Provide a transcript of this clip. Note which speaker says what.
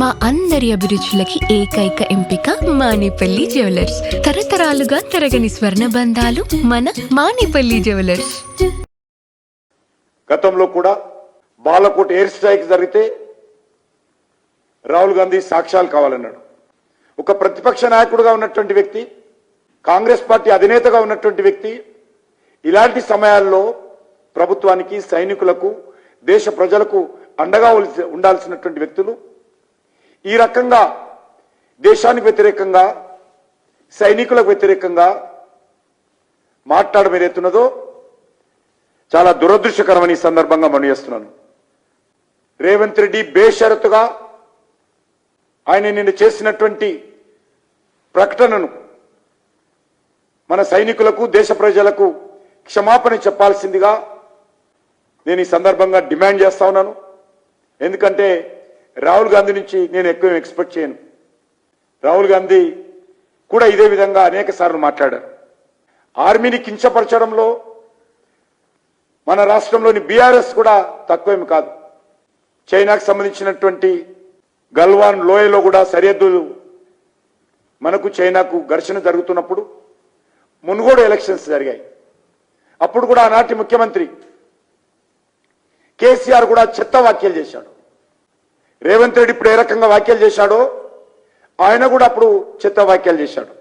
Speaker 1: మా అందరి అభిరుచులకి ఏకైక ఎంపిక మానేపల్లి జ్యువెలర్స్. తరతరాలుగా తరగని స్వర్ణ బంధాలు మన మానేపల్లి జ్యువెలర్స్.
Speaker 2: గతంలో కూడా బాలకోట్ ఎయిర్ స్ట్రైక్ జరిగితే రాహుల్ గాంధీ సాక్ష్యాలు కావాలన్నాడు. ఒక ప్రతిపక్ష నాయకుడుగా ఉన్నటువంటి వ్యక్తి కాంగ్రెస్ పార్టీ అధినేతగా ఉన్నటువంటి వ్యక్తి ఇలాంటి సమయాల్లో ప్రభుత్వానికి సైనికులకు దేశ ప్రజలకు అండగా ఉండాల్సినటువంటి వ్యక్తులు ఈ రకంగా దేశానికి వ్యతిరేకంగా సైనికులకు వ్యతిరేకంగా మాట్లాడడం ఏదైతున్నదో చాలా దురదృష్టకరమని ఈ సందర్భంగా మనం చేస్తున్నాను. రేవంత్ రెడ్డి బేషరతుగా ఆయన నిన్న చేసినటువంటి ప్రకటనను మన సైనికులకు దేశ ప్రజలకు క్షమాపణ చెప్పాల్సిందిగా నేను ఈ సందర్భంగా డిమాండ్ చేస్తా ఉన్నాను. ఎందుకంటే రాహుల్ గాంధీ నుంచి నేను ఎక్కువ ఎక్స్పెక్ట్ చేయను. రాహుల్ గాంధీ కూడా ఇదే విధంగా అనేక సార్లు మాట్లాడారు. ఆర్మీని కించపరచడంలో మన రాష్ట్రంలోని బీఆర్ఎస్ కూడా తక్కువేమి కాదు. చైనాకు సంబంధించినటువంటి గల్వాన్ లోయలో కూడా సరిహద్దులు మనకు చైనాకు ఘర్షణ జరుగుతున్నప్పుడు మునుగోడు ఎలక్షన్స్ జరిగాయి. అప్పుడు కూడా ఆనాటి ముఖ్యమంత్రి కేసీఆర్ కూడా చెత్త వ్యాఖ్యలు చేశాడు. రేవంత్ రెడ్డి ఇప్పుడు ఏ రకంగా వ్యాఖ్యలు చేశాడో ఆయన కూడా అప్పుడు చెత్త వ్యాఖ్యలు చేశాడు.